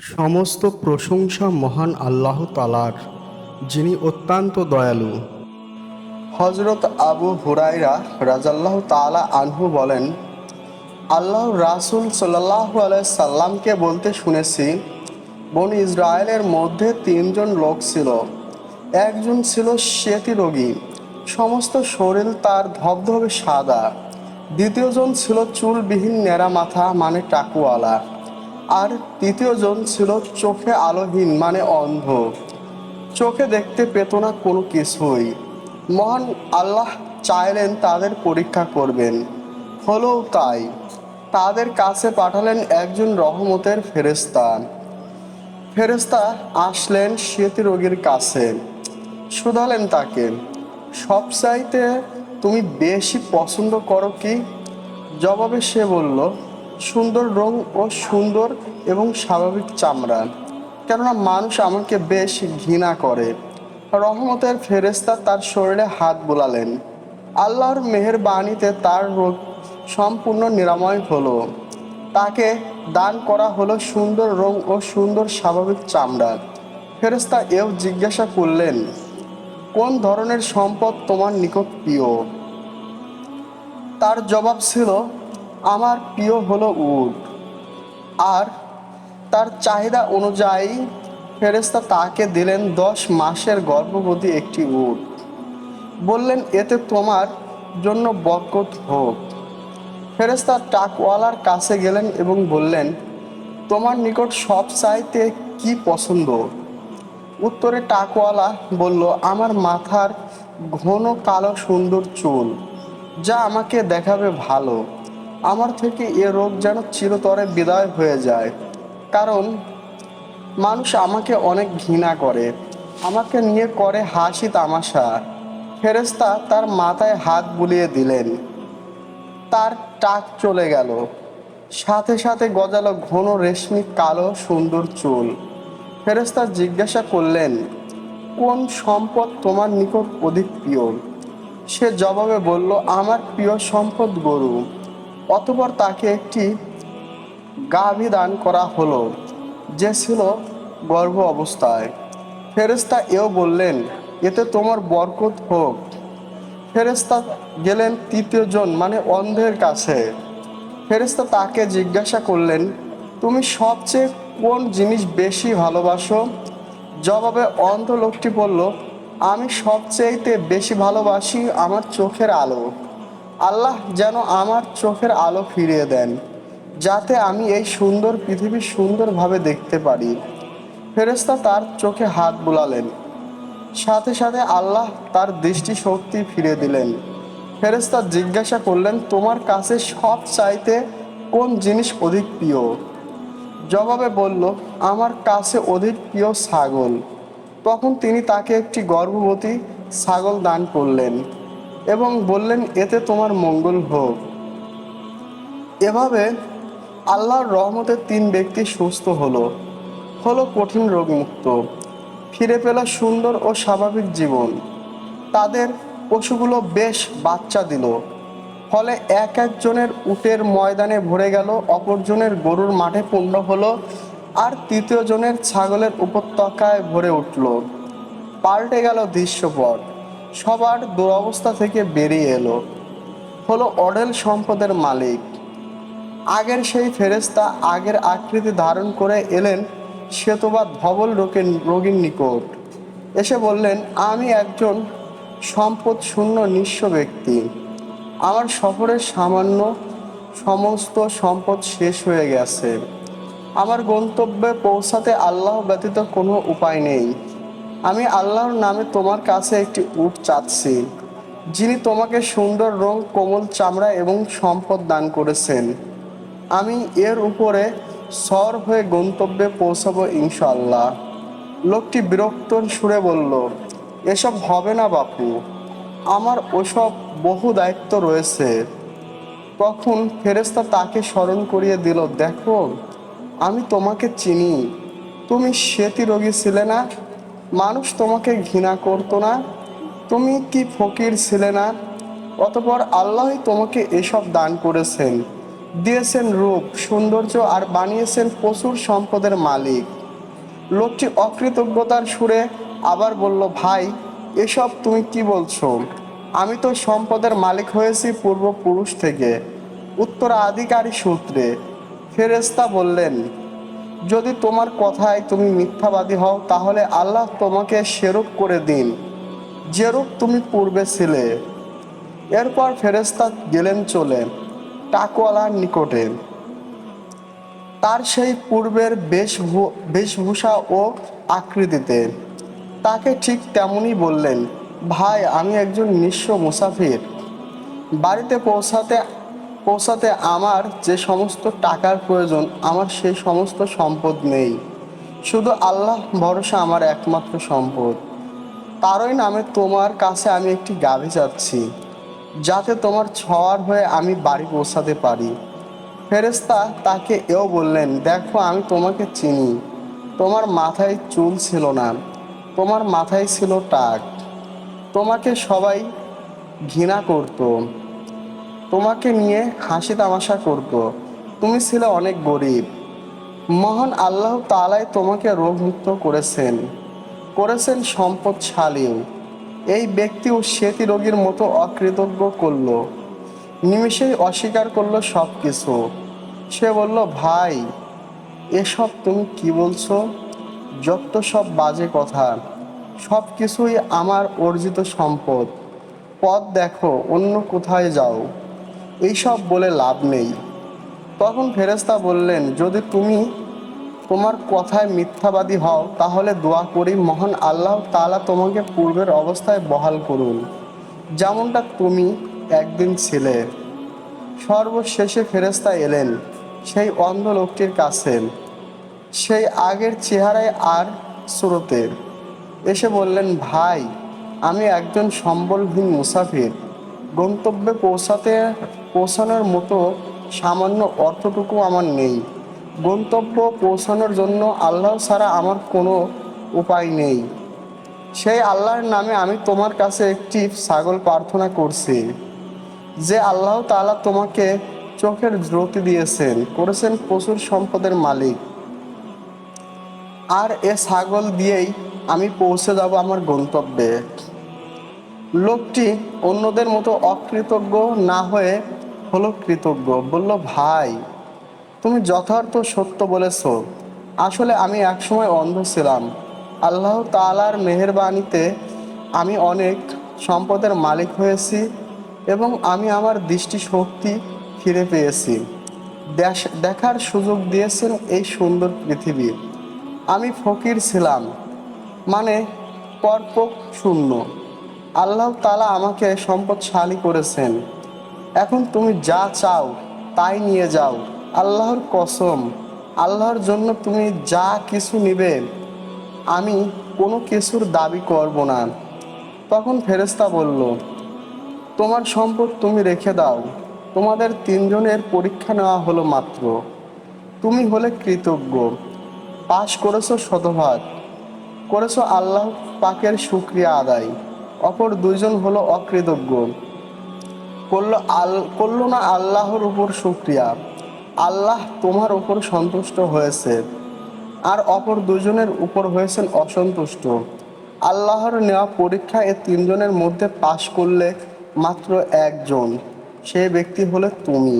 সমস্ত প্রশংসা মহান আল্লাহ তালার যিনি অত্যন্ত দয়ালু। হজরত আবু হুরাইরা রাজাল্লাহ তালা আনহু বলেন আল্লাহ রাসুল সাল্লাহ সাল্লামকে বলতে শুনেছি, বন ইসরায়েলের মধ্যে তিনজন লোক ছিল। একজন ছিল শ্বেতি রোগী, সমস্ত শরীর তার ধবধবে সাদা। দ্বিতীয়জন ছিল চুলবিহীন নেড়া মাথা মানে টাকুওয়ালা আর তৃতীয়জন ছিল চোখে আলোহীন মানে অন্ধ। চোখে দেখতে পেত না কোনো কিছুই। মহান আল্লাহ চাইলেন তাদের পরীক্ষা করবেন। হলেও তাই। তাদের কাছে পাঠালেন একজন রহমতের ফেরেস্তা ফেরেস্তা আসলেন শ্বেতি রোগীর কাছে। শুধালেন তাকে, সবচাইতে তুমি বেশি পছন্দ করো কি? জবাবে সে বলল সুন্দর রং ও সুন্দর এবং স্বাভাবিক চামড়া। কেননা মানুষ আমাকে বেশ ঘৃণা করে। রহমতের ফেরেস্তা তার শরীরে হাত বোলালেন। আল্লাহর মেহেরবাণীতে তার রোগ সম্পূর্ণ নিরাময় হলো। তাকে দান করা হলো সুন্দর রং ও সুন্দর স্বাভাবিক চামড়া। ফেরেস্তা এও জিজ্ঞাসা করলেন, কোন ধরনের সম্পদ তোমার নিকট প্রিয়? তার জবাব ছিল আমার প্রিয় হলো উট। আর তার চাহিদা অনুযায়ী ফেরেস্তা তাকে দিলেন দশ মাসের গর্ভবতী একটি উট। বললেন, এতে তোমার জন্য বরকত হোক। ফেরেস্তা টাকওয়ালার কাছে গেলেন এবং বললেন, তোমার নিকট সব চাইতে কি পছন্দ? উত্তরে টাকওয়ালা বলল, আমার মাথার ঘন কালো সুন্দর চুল, যা আমাকে দেখাবে ভালো। আমার থেকে এ রোগ যেন চিরতরে বিদায় হয়ে যায়। কারণ মানুষ আমাকে অনেক ঘৃণা করে। আমাকে নিয়ে করে হাসি তামাশা। ফেরেস্তা তার মাথায় হাত বুলিয়ে দিলেন। তার টাক চলে গেল। সাথে সাথে গজালো ঘন রেশমি কালো সুন্দর চুল। ফেরেস্তা জিজ্ঞাসা করলেন, কোন সম্পদ তোমার নিকট অধিক প্রিয়? সে জবাবে বলল, আমার প্রিয় সম্পদ গরু। অতপর তাকে একটি গাভী দান করা হলো, যে ছিল গর্ভ অবস্থায়। ফেরেস্তা এও বললেন, এতে তোমার বরকত হোক। ফেরেস্তা গেলেন তৃতীয়জন মানে অন্ধের কাছে। ফেরেস্তা তাকে জিজ্ঞাসা করলেন, তুমি সবচেয়ে কোন জিনিস বেশি ভালোবাসো? জবাবে অন্ধ লোকটি বলল, আমি সবচেয়েতে বেশি ভালোবাসি আমার চোখের আলো। আল্লাহ যেন আমার চোখের আলো ফিরিয়ে দেন, যাতে আমি এই সুন্দর পৃথিবী সুন্দরভাবে দেখতে পারি। ফেরেস্তা তার চোখে হাত বুলালেন। সাথে সাথে আল্লাহ তার দৃষ্টি শক্তি ফিরে দিলেন। ফেরেস্তা জিজ্ঞাসা করলেন, তোমার কাছে সব চাইতে কোন জিনিস অধিক প্রিয়? জবাবে বলল, আমার কাছে অধিক প্রিয় ছাগল। তখন তিনি তাকে একটি গর্ভবতী ছাগল দান করলেন। এবং বললেন, এতে তোমার মঙ্গল হোক। এভাবে আল্লাহর রহমতে তিন ব্যক্তি সুস্থ হলো। হলো কঠিন রোগমুক্ত, ফিরে পেল সুন্দর ও স্বাভাবিক জীবন। তাদের পশুগুলো বেশ বাচ্চা দিল। ফলে এক একজনের উটের ময়দানে ভরে গেল, অপরজনের গরুর মাঠে পূর্ণ হলো আর তৃতীয় জনের ছাগলের উপত্যকায় ভরে উঠল। পাল্টে গেল দৃশ্যপট। সবার দুরবস্থা থেকে বেরিয়ে এলো। হলো অডেল সম্পদের মালিক। আগের সেই ফেরেস্তা আগের আকৃতি ধারণ করে এলেন শ্বেতবা ধবল রোগের রোগীর নিকট। এসে বললেন, আমি একজন সম্পদ শূন্য নিঃস্ব ব্যক্তি। আমার সফরের সামান্য সমস্ত সম্পদ শেষ হয়ে গেছে। আমার গন্তব্যে পৌঁছাতে আল্লাহ ব্যতীত কোনো উপায় নেই। আমি আল্লাহর নামে তোমার কাছে একটি উট চাচ্ছি, যিনি তোমাকে সুন্দর রং, কোমল চামড়া এবং সম্পদ দান করেছেন। আমি এর উপরে সর হয়ে গন্তব্যে পৌঁছাবো ইনশাল্লাহ লোকটি বিরক্ত সুরে বলল, এসব হবে না বাপু, আমার ওসব বহু দায়িত্ব রয়েছে। তখন ফেরেস্তা তাকে স্মরণ করিয়ে দিল, দেখো, আমি তোমাকে চিনি, তুমি শ্বেতি রোগী ছিলে না? মানুষ তোমাকে ঘৃণা করতো না? তুমি কি ফকির ছিলে না? অতপর আল্লাহই তোমাকে এসব দান করেছেন। দিয়েছেন রূপ, সৌন্দর্য আর বানিয়েছেন প্রচুর সম্পদের মালিক। লোকটি অকৃতজ্ঞতার সুরে আবার বলল, ভাই, এসব তুমি কি বলছো? আমি তো সম্পদের মালিক হয়েছি পূর্বপুরুষ থেকে। উত্তরাধিকারী সূত্রে ফেরেস্তা বললেন যদি তোমার কথায় তুমি মিথ্যাবাদী হও, তাহলে আল্লাহ তোমাকে সেরূপ করে দিন, যেরূপ তুমি পূর্বে ছিলে। এরপর ফেরেস্তা গেলেন চলে টাকওয়ালার নিকটে। তার সেই পূর্বের বেশভূ- বেশভূষা ও আকৃতিতে। তাকে ঠিক তেমনই বললেন, ভাই, আমি একজন নিঃস্ব মুসাফির। বাড়িতে পৌঁছাতে পৌঁছাতে আমার যে সমস্ত টাকার প্রয়োজন, আমার সেই সমস্ত সম্পদ নেই। শুধু আল্লাহ ভরসা আমার একমাত্র সম্পদ। তারই নামে তোমার কাছে আমি একটি গাভী চাচ্ছি যাতে তোমার ছওয়ার হয়ে আমি বাড়ি পৌঁছাতে পারি। ফেরেস্তা তাকে এও বললেন, দেখো, আমি তোমাকে চিনি। তোমার মাথায় চুল ছিল না, তোমার মাথায় ছিল টাক। তোমাকে সবাই ঘৃণা করত। তোমাকে নিয়ে হাসি তামাশা করত তুমি ছিলে অনেক গরিব। মহান আল্লাহ তালাই তোমাকে রোগমুক্ত করেছেন। করেছেন সম্পদশালীও এই ব্যক্তিও সেতি রোগীর মতো অকৃতজ্ঞ করল। নিমিষেই অস্বীকার করল সব কিছু সে বলল, ভাই, এসব তুমি কি বলছো? যত সব বাজে কথা সব কিছুই আমার অর্জিত সম্পদ। পথ দেখো, অন্য কোথায় যাও। এইসব বলে লাভ নেই। তখন ফেরেস্তা বললেন, যদি তুমি তোমার কথায় মিথ্যাবাদী হও, তাহলে দোয়া করি মহান আল্লাহ তালা তোমাকে পূর্বের অবস্থায় বহাল করুন, যেমনটা তুমি একদিন ছিলে। সর্বশেষে ফেরেস্তা এলেন, সেই অন্ধ লোকটির কাছে। সেই আগের চেহারায় আর স্রোতে এসে বললেন, ভাই, আমি একজন সম্বলহীন মুসাফির। গন্তব্যে পৌঁছাতে, পৌঁছানোর মতো সামান্য অর্থটুকু আমার নেই। গন্তব্য পৌঁছানোর জন্য আল্লাহ ছাড়া আমার কোনো উপায় নেই। সেই আল্লাহর নামে আমি তোমার কাছে একটি ছাগল প্রার্থনা করছি, যে আল্লাহ তালা তোমাকে চোখের জ্যোতি দিয়েছেন, করেছেন প্রচুর সম্পদের মালিক। আর এ ছাগল দিয়েই আমি পৌঁছে যাব আমার গন্তব্যে। লোকটি অন্যদের মতো অকৃতজ্ঞ না হয়ে হলো কৃতজ্ঞ, বলল, ভাই, তুমি যথার্থ সত্য বলেছ। আসলে আমি একসময় অন্ধ ছিলাম। আল্লাহ তালার মেহেরবানিতে আমি অনেক সম্পদের মালিক হয়েছি এবং আমি আমার দৃষ্টিশক্তি ফিরে পেয়েছি। দেখার সুযোগ দিয়েছেন এই সুন্দর পৃথিবী। আমি ফকির ছিলাম মানে পরপক শূন্য। আল্লাহ তালা আমাকে সম্পদশালী করেছেন। এখন তুমি যা চাও তাই নিয়ে যাও। আল্লাহর কসম, আল্লাহর জন্য তুমি যা কিছু নিবে, আমি কোনো কিছুর দাবি করব না। তখন ফেরেস্তা বলল, তোমার সম্পদ তুমি রেখে দাও। তোমাদের তিনজনের পরীক্ষা নেওয়া হলো মাত্র। তুমি হলে কৃতজ্ঞ। পাশ করেছ শতভাগ। করেছ আল্লাহ পাকের শুক্রিয়া আদায়। অপর দুইজন হলো অকৃতজ্ঞ। করল আল, করল না আল্লাহর উপর শুক্রিয়া। আল্লাহ তোমার উপর সন্তুষ্ট হয়েছে, আর অপর দুজনের উপর হয়েছেন অসন্তুষ্ট। আল্লাহর নেওয়া পরীক্ষা এ তিনজনের মধ্যে পাশ করলে মাত্র একজন, সে ব্যক্তি হলে তুমি।